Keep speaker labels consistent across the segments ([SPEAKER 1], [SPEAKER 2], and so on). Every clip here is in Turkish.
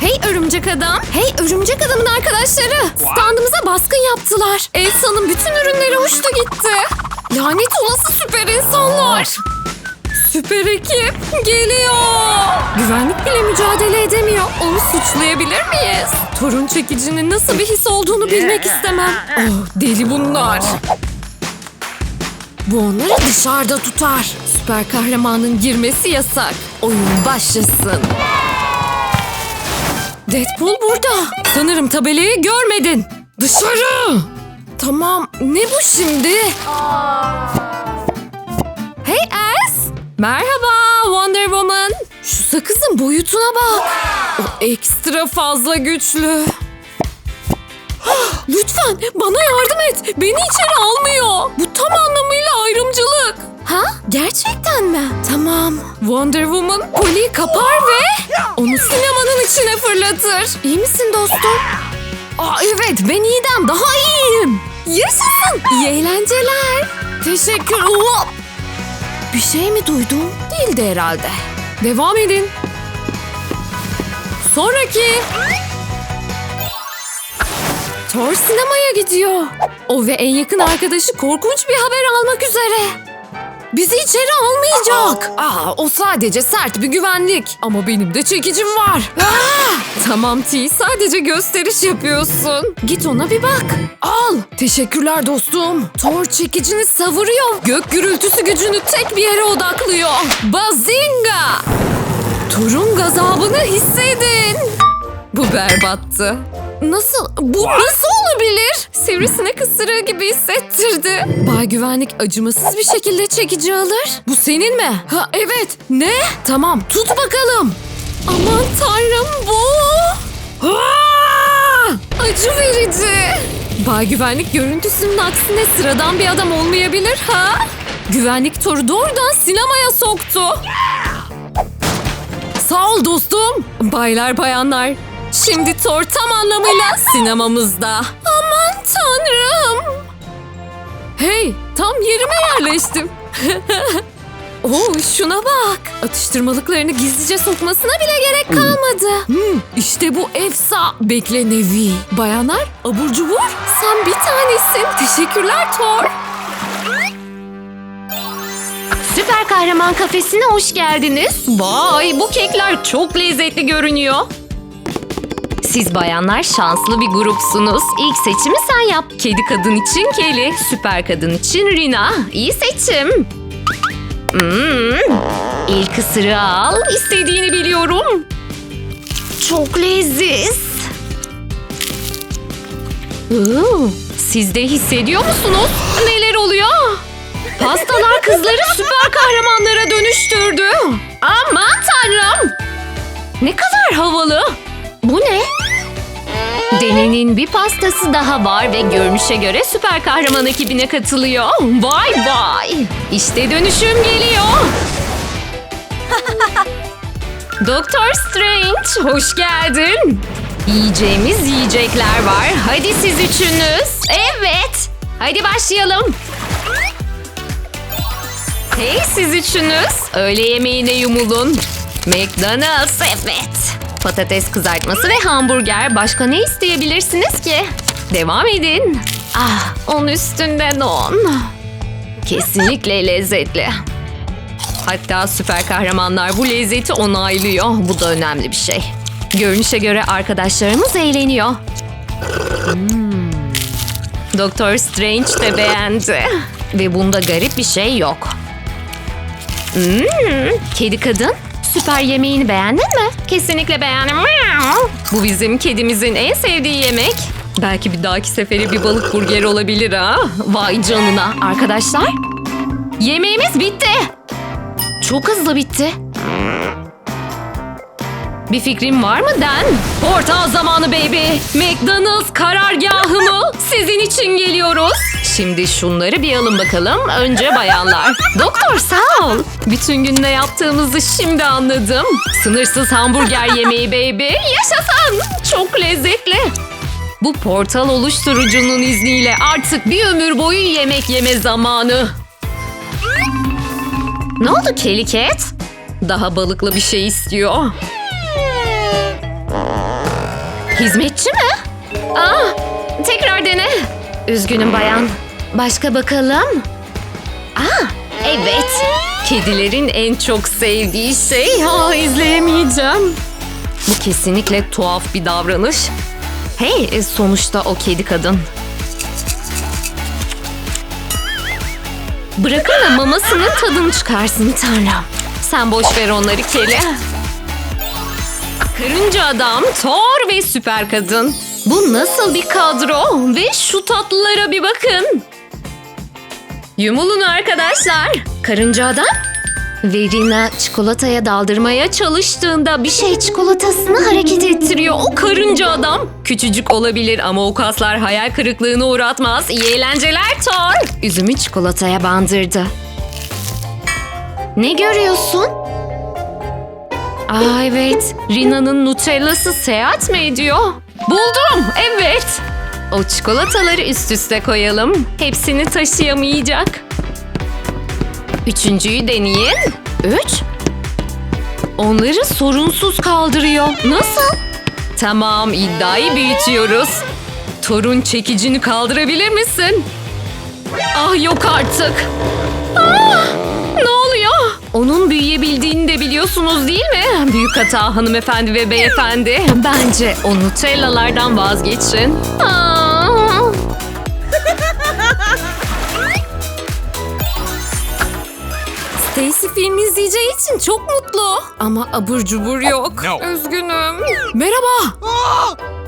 [SPEAKER 1] Hey örümcek adam. Hey örümcek adamın arkadaşları. Standımıza baskın yaptılar. Elsa'nın bütün ürünleri uçtu gitti. Lanet olası süper insanlar. Süper ekip geliyor. Güvenlik bile mücadele edemiyor. Onu suçlayabilir miyiz? Torun çekicinin nasıl bir his olduğunu bilmek istemem. Oh deli bunlar. Bu onları dışarıda tutar. Süper kahramanın girmesi yasak. Oyun başlasın. Deadpool burada. Sanırım tabelayı görmedin. Dışarı. Tamam. Ne bu şimdi? Hey Ass. Merhaba Wonder Woman. Şu sakızın boyutuna bak. O ekstra fazla güçlü. Lütfen bana yardım et. Beni içeri almıyor. Bu tam anlamıyla ayrımcılık. Ha? Gerçekten mi? Tamam. Wonder Woman koliyi kapar ve onu sinemanın içine fırlatır. İyi misin dostum? Aa evet ben iyiden daha iyiyim. Yaşasın. İyi eğlenceler. Teşekkür. Hop. Bir şey mi duydum? Değildi herhalde. Devam edin. Sonraki. Thor sinemaya gidiyor. O ve en yakın arkadaşı korkunç bir haber almak üzere. Bizi içeri almayacak. Aa, o sadece sert bir güvenlik. Ama benim de çekicim var. Aa! Tamam T, sadece gösteriş yapıyorsun. Git ona bir bak. Al. Teşekkürler dostum. Thor çekicini savuruyor. Gök gürültüsü gücünü tek bir yere odaklıyor. Bazinga! Thor'un gazabını hissedin. Bu berbattı. Nasıl? Bu nasıl olabilir? Sivrisinek ısırığı gibi hissettirdi. Bay güvenlik acımasız bir şekilde çekici alır. Bu senin mi? Ha evet. Ne? Tamam tut bakalım. Aman tanrım bu. Acı verici. Bay güvenlik görüntüsünün aksine sıradan bir adam olmayabilir ha? Güvenlik toru doğrudan sinemaya soktu. Sağ ol dostum. Baylar bayanlar. Şimdi Thor tam anlamıyla sinemamızda. Aman tanrım. Hey tam yerime yerleştim. Oo şuna bak. Atıştırmalıklarını gizlice sokmasına bile gerek kalmadı. Hmm, işte bu efsa bekle nevi. Bayanlar abur cubur sen bir tanesin. Teşekkürler Thor. Süper kahraman kafesine hoş geldiniz. Vay bu kekler çok lezzetli görünüyor. Siz bayanlar şanslı bir grupsunuz. İlk seçimi sen yap. Kedi kadın için Kelly, süper kadın için Rina. İyi seçim. Hmm. İlk ısırığı al. İstediğini biliyorum. Çok leziz. Siz de hissediyor musunuz? Neler oluyor? Pastalar kızları süper kahramanlara dönüştürdü. Aman tanrım. Ne kadar havalı. Bu ne? Deni'nin bir pastası daha var ve görünüşe göre süper kahraman ekibine katılıyor. Vay vay. İşte dönüşüm geliyor. Doktor Strange, hoş geldin. Yiyeceğimiz yiyecekler var. Hadi siz üçünüz. Evet. Hadi başlayalım. Hey siz üçünüz. Öğle yemeğine yumulun. McDonald's evet. Patates kızartması ve hamburger. Başka ne isteyebilirsiniz ki? Devam edin. Ah, onun üstünden on. Kesinlikle lezzetli. Hatta süper kahramanlar bu lezzeti onaylıyor. Bu da önemli bir şey. Görünüşe göre arkadaşlarımız eğleniyor. Hmm. Doktor Strange de beğendi. Ve bunda garip bir şey yok. Hmm, kedi kadın, süper yemeğini beğendin mi? Kesinlikle beğendim. Bu bizim kedimizin en sevdiği yemek. Belki bir dahaki sefere bir balık burger olabilir ha. Vay canına. Arkadaşlar, yemeğimiz bitti. Çok hızlı bitti. Bir fikrim var mı Den? Portal zamanı baby. McDonald's karargahı mı? Sizin için geliyoruz. Şimdi şunları bir alın bakalım. Önce bayanlar. Doktor sağ ol. Bütün gün ne yaptığımızı şimdi anladım. Sınırsız hamburger yemeği baby. Yaşasın. Çok lezzetli. Bu portal oluşturucunun izniyle artık bir ömür boyu yemek yeme zamanı. Ne oldu Kelly? Daha balıklı bir şey istiyor. Hizmetçi mi? Aa, tekrar dene. Üzgünüm bayan. Başka bakalım. Aa, evet. Kedilerin en çok sevdiği şey. Aa, izleyemeyeceğim. Bu kesinlikle tuhaf bir davranış. Hey, e, sonuçta o kedi kadın. Bırakın da mamasının tadını çıkarsın Tanrım. Sen boş ver onları Kelly. Karınca adam, Thor ve süper kadın. Bu nasıl bir kadro? Ve şu tatlılara bir bakın. Yumulun arkadaşlar. Karınca adam ve Rina çikolataya daldırmaya çalıştığında bir şey çikolatasını hareket ettiriyor. O karınca adam. Küçücük olabilir ama o kaslar hayal kırıklığına uğratmaz. İyi eğlenceler Thor. Üzümü çikolataya bandırdı. Ne görüyorsun? Aa evet. Rina'nın Nutella'sı seyahat mi ediyor? Buldum. Evet. O çikolataları üst üste koyalım. Hepsini taşıyamayacak. Üçüncüyü deneyin. Üç. Onları sorunsuz kaldırıyor. Nasıl? Tamam iddiayı büyütüyoruz. Torun çekicini kaldırabilir misin? Ah yok artık. Ah, ne oluyor? Onun büyüyebildiğini de biliyorsunuz değil mi? Büyük hata hanımefendi ve beyefendi. Bence o Nutella'lardan vazgeçin. Aa. Stacy film izleyeceği için çok mutlu. Ama abur cubur yok.
[SPEAKER 2] No.
[SPEAKER 1] Üzgünüm. Merhaba.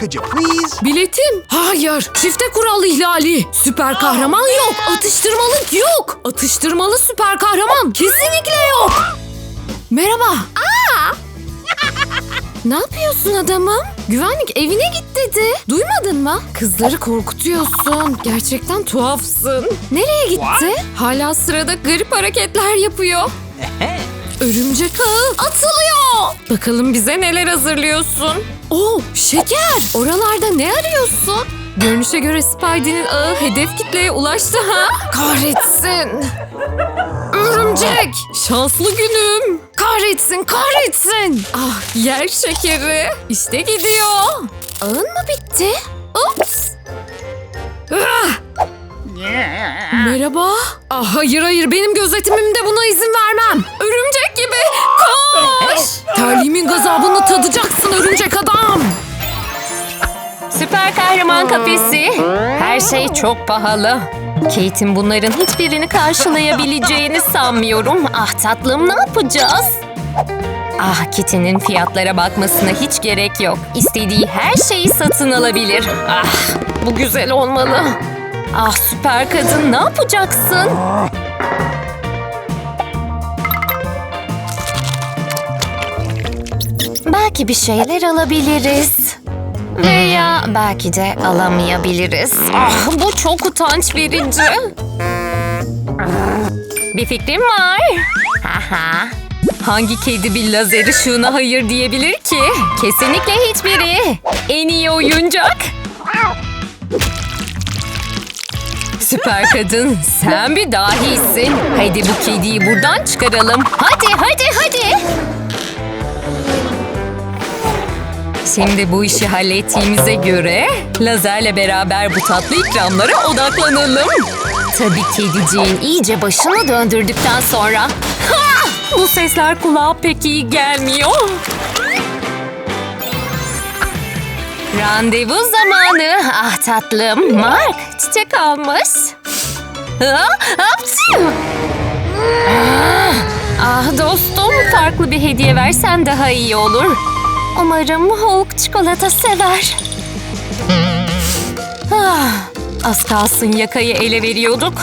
[SPEAKER 2] Could you please?
[SPEAKER 1] Biletim. Hayır. Çifte kural ihlali. Süper kahraman yok. Atıştırmalı yok. Atıştırmalı süper kahraman. Kesinlikle yok. Merhaba. Aa! ne yapıyorsun adamım? Güvenlik evine git dedi. Duymadın mı? Kızları korkutuyorsun. Gerçekten tuhafsın. Nereye gitti? Hala sırada garip hareketler yapıyor. Örümcek ağı atılıyor. Bakalım bize neler hazırlıyorsun? Oo şeker. Oralarda ne arıyorsun? Görünüşe göre Spidey'nin ağı hedef kitleye ulaştı ha? Kahretsin. Örümcek. Şanslı günüm. Kahretsin kahretsin. Ah yer şekeri. İşte gidiyor. Ağın mı bitti? Ups. Ah! Merhaba. Ah, hayır hayır benim gözetimimde buna izin vermem. Örümcek gibi koş. Terliğimin gazabını tadacaksın örümcek adam. Süper kahraman kafesi. Her şey çok pahalı. Kate'in bunların hiçbirini karşılayabileceğini sanmıyorum. Ah tatlım ne yapacağız? Ah Kitty'nin fiyatlara bakmasına hiç gerek yok. İstediği her şeyi satın alabilir. Ah bu güzel olmalı. Ah süper kadın ne yapacaksın? Belki bir şeyler alabiliriz. Veya belki de alamayabiliriz. Ah bu çok utanç verici. Bir fikrim var. Haha. Hangi kedi bir lazer ışığına hayır diyebilir ki? Kesinlikle hiçbiri. En iyi oyuncak. Süper kadın, sen bir dahisin. Hadi bu kediyi buradan çıkaralım. Hadi, hadi, hadi. Şimdi bu işi hallettiğimize göre lazerle beraber bu tatlı ikramlara odaklanalım. Tabii kediciğin iyice başını döndürdükten sonra. Ha! Bu sesler kulağa pek iyi gelmiyor. Randevu zamanı. Ah tatlım. Mark çiçek almış. Ah, ah dostum farklı bir hediye versen daha iyi olur. Umarım Hulk çikolata sever. Ah, az kalsın yakayı ele veriyorduk.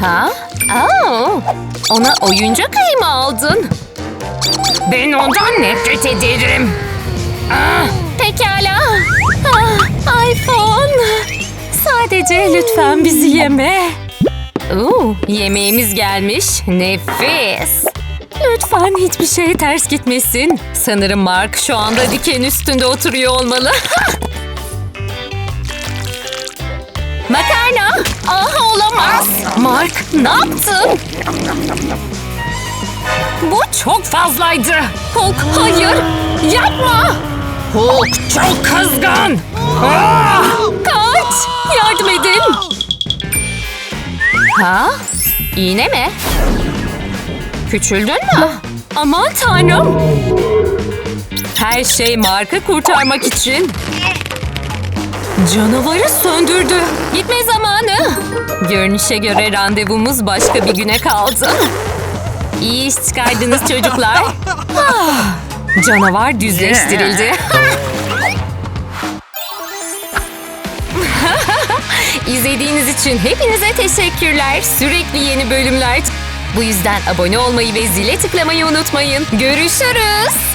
[SPEAKER 1] Ha? Aa, ona oyuncak ayı mı aldın? Ben ondan nefret ederim. Ah, pekala. Ah, iPhone. Sadece lütfen bizi yeme. Oo, yemeğimiz gelmiş. Nefis. Lütfen hiçbir şey ters gitmesin. Sanırım Mark şu anda diken üstünde oturuyor olmalı. Makarna! Ah olamaz. Mark ne yaptın? Bu çok fazlaydı. Hulk hayır. Yapma. Hulk çok kızgın. Ah! Kaç! Yardım edin. Ha? İğne mi? Küçüldün mü? Aman tanrım. Her şey marka kurtarmak için. Canavarı söndürdü. Gitme zamanı. Görünüşe göre randevumuz başka bir güne kaldı. İyi iş çıkardınız çocuklar. Ah, Canavar düzleştirildi. İzlediğiniz için hepinize teşekkürler. Sürekli yeni bölümler. Bu yüzden abone olmayı ve zile tıklamayı unutmayın. Görüşürüz.